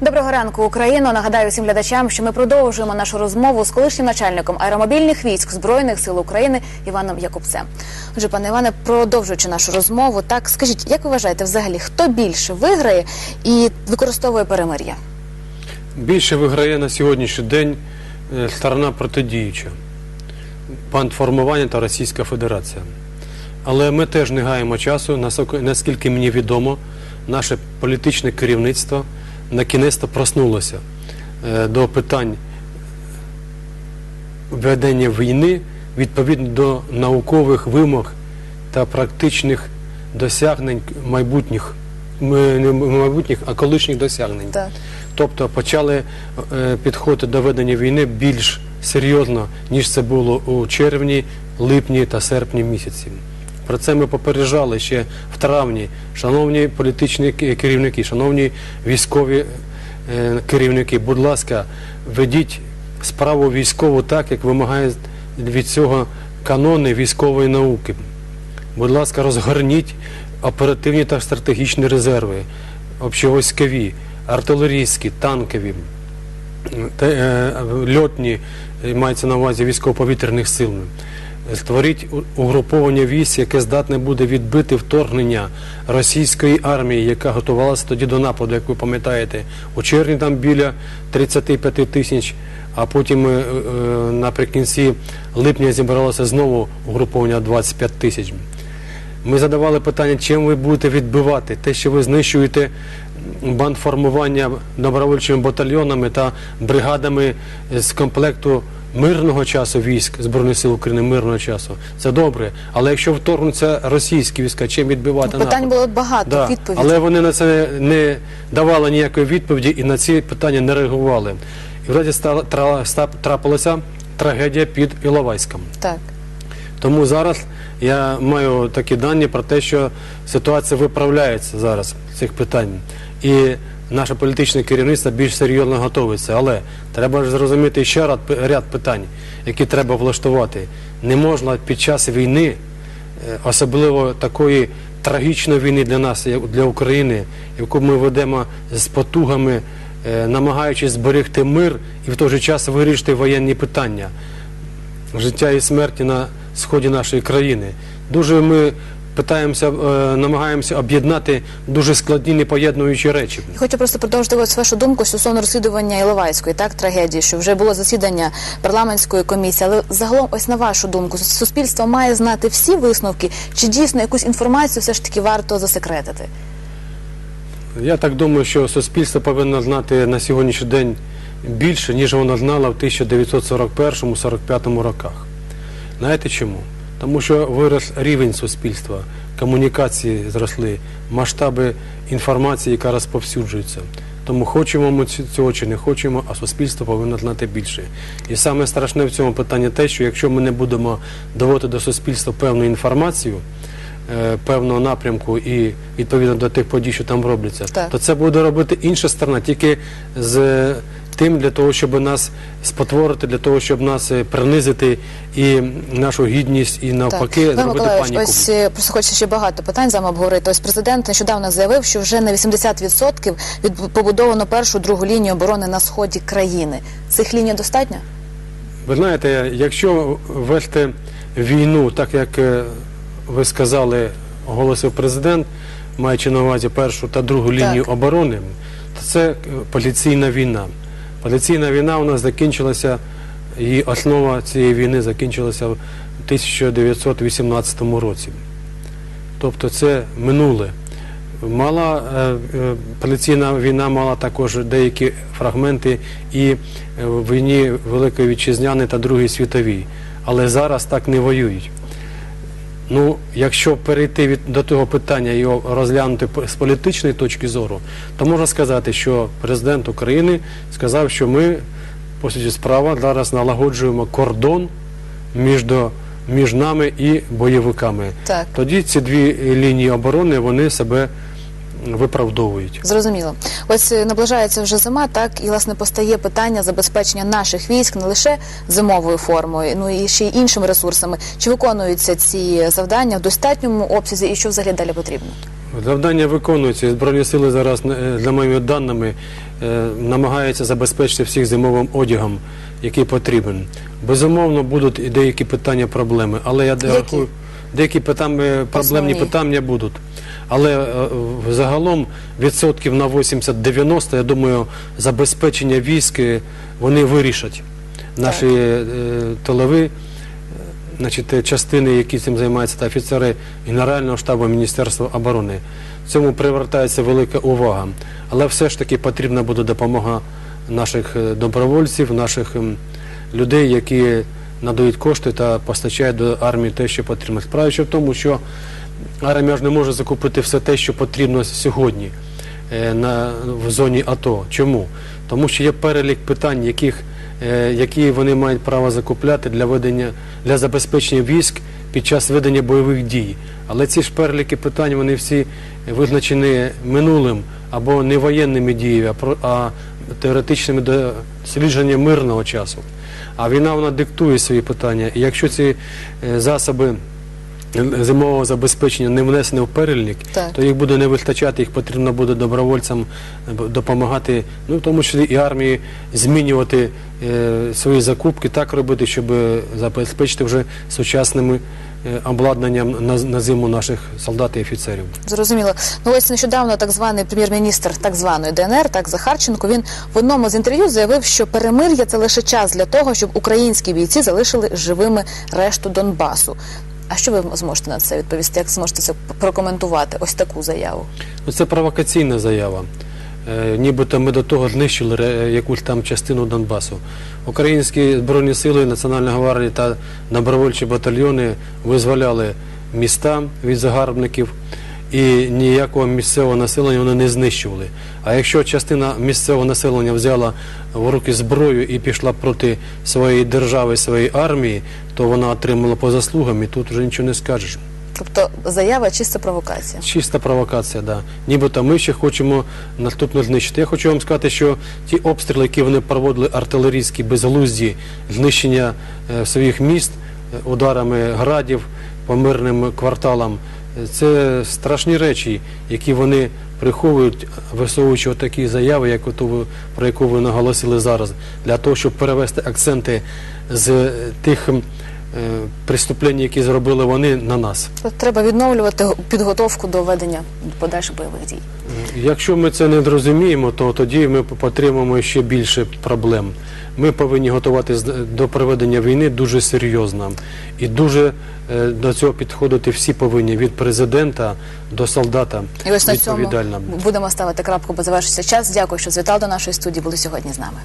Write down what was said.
Доброго ранку, Україно. Нагадаю всім глядачам, що ми продовжуємо нашу розмову з колишнім начальником аеромобільних військ збройних сил України Іваном Якубцем. Отже, пане Іване, продовжуючи нашу розмову, так скажіть, як ви вважаєте, взагалі хто більше виграє і використовує перемир'я? Більше виграє на сьогоднішній день е, сторона протидіюча бандформування та Російська Федерація. Але ми теж не гаємо часу, наскільки мені відомо, наше політичне керівництво на кінець проснулося е, до питань ведення війни відповідно до наукових вимог та практичних досягнень майбутніх, не майбутніх, а колишніх досягнень. Так. Тобто почали е, підходити до ведення війни більш серйозно, ніж це було у червні, липні та серпні місяці. Про це ми попереджали ще в травні. Шановні політичні керівники, шановні військові е, керівники, будь ласка, ведіть справу військову так, як вимагає від цього канони військової науки. Будь ласка, розгорніть оперативні та стратегічні резерви, общевойськові, артилерійські, танкові, е, льотні, е, мається на увазі військово-повітряних сил. Створіть угруповання військ, яке здатне буде відбити вторгнення російської армії, яка готувалася тоді до нападу, як ви пам'ятаєте, у червні там біля 35 тисяч, а потім е, е, наприкінці липня зібралося знову угруповання 25 тисяч. Ми задавали питання, чим ви будете відбивати те, що ви знищуєте бандформування добровольчими батальйонами та бригадами з комплекту мирного часу військ Збройних сил України мирного часу. Це добре. Але якщо вторгнуться російські війська, чим відбивати Питань напад? було багато, Да. відповідей. Але вони на це не давали ніякої відповіді і на ці питання не реагували. І стала трапилася трагедія під Іловайськом. Так. Тому зараз я маю такі дані про те, що ситуація виправляється зараз цих питань. І наше політичне керівництво більш серйозно готується. Але треба ж зрозуміти ще ряд, ряд питань, які треба влаштувати. Не можна під час війни, е, особливо такої трагічної війни для нас, для України, яку ми ведемо з потугами, е, намагаючись зберегти мир і в той же час вирішити воєнні питання життя і смерті на сході нашої країни. Дуже ми питаємося, е, намагаємося об'єднати дуже складні непоєднуючі речі. Хочу просто продовжити ось вашу думку стосовно розслідування Іловайської так трагедії, що вже було засідання парламентської комісії. Але загалом, ось на вашу думку, суспільство має знати всі висновки, чи дійсно якусь інформацію все ж таки варто засекретити? Я так думаю, що суспільство повинно знати на сьогоднішній день більше, ніж воно знало в 1941-45 роках. Знаєте чому? Тому що вирос рівень суспільства, комунікації зросли, масштаби інформації, яка розповсюджується. Тому хочемо ми цього чи не хочемо, а суспільство повинно знати більше. І саме страшне в цьому питанні те, що якщо ми не будемо доводити до суспільства певну інформацію, е, певного напрямку і відповідно до тих подій, що там робляться, Так. то це буде робити інша сторона, тільки з тим для того, щоб нас спотворити, для того, щоб нас е, принизити і нашу гідність, і навпаки Іван зробити Миколайович, паніку. ось е, просто хочеться ще багато питань з вами обговорити. Ось президент нещодавно заявив, що вже на 80% від побудовано першу другу лінію оборони на сході країни. Цих ліній достатньо? Ви знаєте, якщо вести війну, так як е, ви сказали, оголосив президент, маючи на увазі першу та другу лінію Так. оборони, то це поліційна війна. Поліційна війна у нас закінчилася, її основа цієї війни закінчилася в 1918 році. Тобто це минуле. Мала е, е, поліційна війна мала також деякі фрагменти і е, в війні Великої Вітчизняної та Другої світовій. Але зараз так не воюють. Ну, якщо перейти від, до того питання і його розглянути з політичної точки зору, то можна сказати, що президент України сказав, що ми, по суті справа, зараз налагоджуємо кордон між, між нами і бойовиками. Так. Тоді ці дві лінії оборони вони себе виправдовують. Зрозуміло. Ось е, наближається вже зима, так і власне постає питання забезпечення наших військ не лише зимовою формою, ну і ще й іншими ресурсами. Чи виконуються ці завдання в достатньому обсязі, і що взагалі далі потрібно? Завдання виконуються. Збройні сили зараз, е, за моїми даними, е, намагаються забезпечити всіх зимовим одягом, який потрібен. Безумовно, будуть і деякі питання, проблеми, але я Які? рахую, деякі питання, проблемні Основні. питання будуть. Але е, загалом відсотків на 80-90, я думаю, забезпечення військ вони вирішать. Наші е, тилові е, значить, частини, які цим займаються, та офіцери Генерального штабу Міністерства оборони. Цьому привертається велика увага. Але все ж таки потрібна буде допомога наших е, добровольців, наших людей, які надають кошти та постачають до армії те, що потрібно. Справа ще в тому, що армія ж не може закупити все те, що потрібно сьогодні е, в зоні АТО. Чому? Тому що є перелік питань, яких, е, які вони мають право закупляти для ведення для забезпечення військ під час ведення бойових дій. Але ці ж переліки питань вони всі визначені минулим або не воєнними діями, а, теоретичними дослідженням мирного часу. А війна вона диктує свої питання. І якщо ці е, засоби зимового забезпечення не внесені в перелік, Так. то їх буде не вистачати, їх потрібно буде добровольцям е, допомагати, ну в тому числі і армії змінювати е, свої закупки, так робити, щоб забезпечити вже сучасними е, обладнанням на, на зиму наших солдат і офіцерів. Зрозуміло. Ну ось нещодавно так званий прем'єр-міністр так званої ДНР, так Захарченко, він в одному з інтерв'ю заявив, що перемир'я це лише час для того, щоб українські бійці залишили живими решту Донбасу. А що ви зможете на це відповісти? Як зможете це прокоментувати? Ось таку заяву? Ну, це провокаційна заява. Е, Нібито ми до того знищили якусь там частину Донбасу. Українські збройні сили, Національна гвардія та добровольчі батальйони визволяли міста від загарбників і ніякого місцевого населення вони не знищували. А якщо частина місцевого населення взяла в руки зброю і пішла проти своєї держави, своєї армії, то вона отримала по заслугам і тут вже нічого не скажеш. Тобто заява чиста провокація. Чиста провокація, да. Нібито ми ще хочемо наступно знищити. Я хочу вам сказати, що ті обстріли, які вони проводили артилерійські безглузді, знищення е, своїх міст е, ударами градів по мирним кварталам, це страшні речі, які вони приховують, висовуючи такі заяви, як ви- про яку ви наголосили зараз, для того, щоб перевести акценти з тих е, преступлень, які зробили вони на нас. Тобто Треба відновлювати підготовку до ведення подальших бойових дій. Якщо ми це не зрозуміємо, то тоді ми отримаємо ще більше проблем. Ми повинні готуватися до проведення війни дуже серйозно і дуже е, до цього підходити всі повинні від президента до солдата І ось на цьому будемо ставити крапку, бо завершиться час. Дякую, що звітали до нашої студії. Були сьогодні з нами.